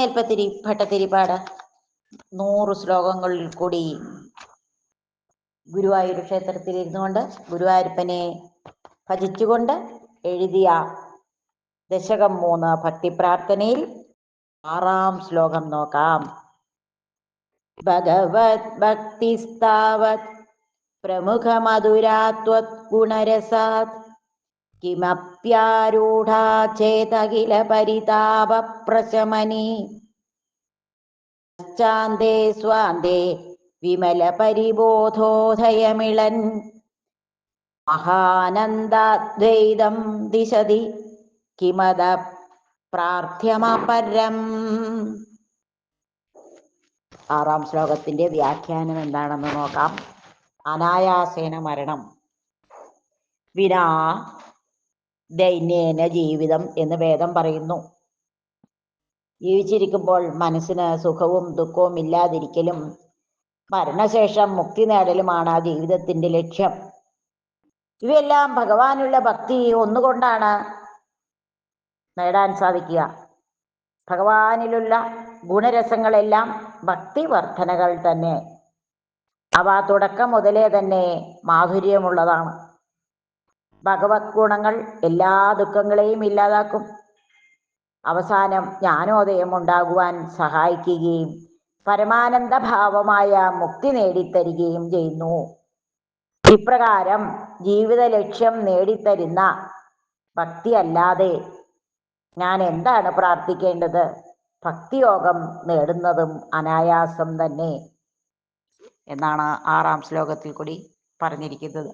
മേൽപ്പത്തിരി ഭട്ടത്തിരിപ്പാട് നൂറ് ശ്ലോകങ്ങളിൽ കൂടി ഗുരുവായൂർ ക്ഷേത്രത്തിൽ ഇരുന്നുകൊണ്ട് ഗുരുവായൂരപ്പനെ ഭജിച്ചുകൊണ്ട് എഴുതിയ ദശകം മൂന്ന് ഭക്തിപ്രാർത്ഥനയിൽ ആറാം ശ്ലോകം നോക്കാം. ഭഗവത് ഭക്തിസ്താവത് പ്രമുഖമധുരാത്വത് ഗുണരസാത് കിമപ്യാരൂഢാ ചേതകില പരിതാപപ്രശമനി പശ്ചാന്തേ സ്വാന്തേ വിമല പരിബോധോദയമിളൻ മഹാനന്ദാദ്വൈതം ദിശതി കിമത പ്രാർത്ഥ്യമപരം ആറാം ശ്ലോകത്തിന്റെ വ്യാഖ്യാനം എന്താണെന്ന് നോക്കാം. അനായാസേന മരണം. വിനാ ദൈന്യേന ജീവിതം എന്ന് വേദം പറയുന്നു. ജീവിച്ചിരിക്കുമ്പോൾ മനസ്സിന് സുഖവും ദുഃഖവും ഇല്ലാതിരിക്കലും മരണശേഷം മുക്തി നേടലുമാണ് ആ ജീവിതത്തിന്റെ ലക്ഷ്യം. ഇവയെല്ലാം ഭഗവാനുള്ള ഭക്തി ഒന്നുകൊണ്ടാണ് നേടാൻ സാധിക്കുക. ഭഗവാനിലുള്ള ഗുണരസങ്ങളെല്ലാം ഭക്തി വർധനകൾ തന്നെ. അവ തുടക്കം മുതലേ തന്നെ മാധുര്യമുള്ളതാണ്. ഭഗവത് ഗുണങ്ങൾ എല്ലാ ദുഃഖങ്ങളെയും ഇല്ലാതാക്കും. അവസാനം ജ്ഞാനോദയം ഉണ്ടാകുവാൻ സഹായിക്കുകയും പരമാനന്ദ ഭാവമായ മുക്തി നേടിത്തരികയും ചെയ്യുന്നു. ഇപ്രകാരം ജീവിത ലക്ഷ്യം നേടിത്തരുന്ന ഭക്തി അല്ലാതെ ഞാൻ എന്താണ് പ്രാർത്ഥിക്കേണ്ടത്? ഭക്തിയോഗം നേടുന്നതും അനായാസം തന്നെ എന്നാണ് ആറാം ശ്ലോകത്തിൽ കൂടി പറഞ്ഞിരിക്കുന്നത്.